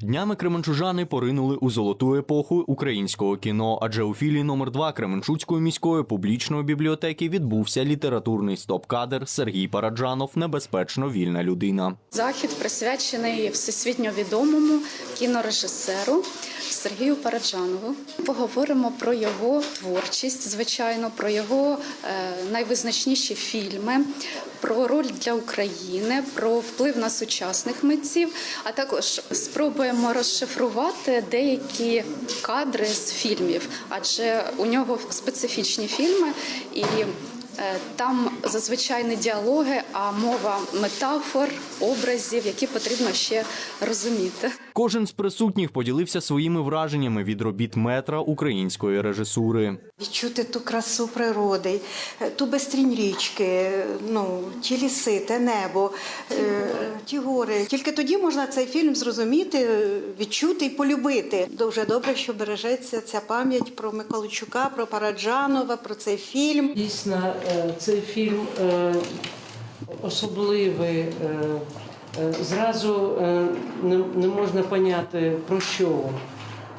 Днями кременчужани поринули у золоту епоху українського кіно, адже у філії номер 2 Кременчуцької міської публічної бібліотеки відбувся літературний стоп-кадр Сергій Параджанов Небезпечно вільна людина. Захід присвячений всесвітньо відомому кінорежисеру Сергію Параджанову. Поговоримо про його творчість, звичайно, про його е, найвизначніші фільми, про роль для України, про вплив на сучасних митців, а також спробуємо розшифрувати деякі кадри з фільмів, адже у нього специфічні фільми і. Е, Там зазвичай не діалоги, а мова метафор, образів, які потрібно ще розуміти. Кожен з присутніх поділився своїми враженнями від робіт метра української режисури. Відчути ту красу природи, е, ту безстрінь річки, ну, ті ліси, те небо, е, ті гори. Тільки тоді можна цей фільм зрозуміти, е, відчути і полюбити. Дуже добре, що бережеться ця пам'ять про Миколайчука, про Параджанова, про цей фільм. Дійсно, е, цей фільм е, особливий. е, е, Зразу е, не можна поняти про що.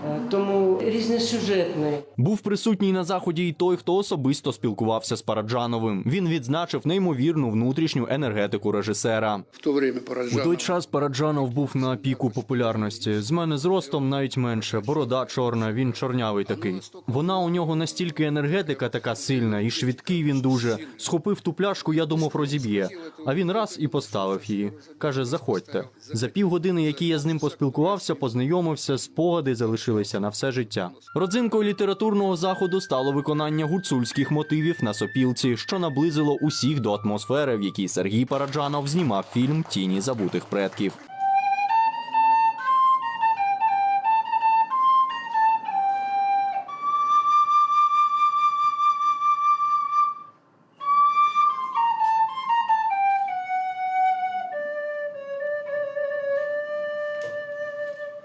Е, Тому різносюжетний. Був присутній на заході і той, хто особисто спілкувався з Параджановим. Він відзначив неймовірну внутрішню енергетику режисера. в то время У той час Параджанов був на піку популярності. З мене зростом навіть менше. Борода чорна, він чорнявий такий. Вона у нього настільки енергетика така сильна, і швидкий він дуже. Схопив ту пляшку, я думав, розіб'є. А він раз і поставив її. каже: заходьте. За півгодини, які я з ним поспілкувався, познайомився, спогади залишилися на все життя. Родзинкою літературного заходу стало виконання гуцульських мотивів на сопілці, що наблизило усіх до атмосфери, в якій Сергій Параджанов знімав фільм Тіні забутих предків.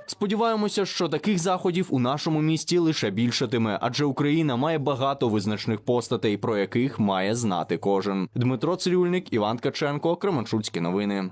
Сподіваємося, що таких заходів у нашому місті лише більшатиме, адже Україна має багато визначних постатей, про яких має знати кожен. Дмитро Цирюльник, Іван Каченко, Кременчуцькі новини.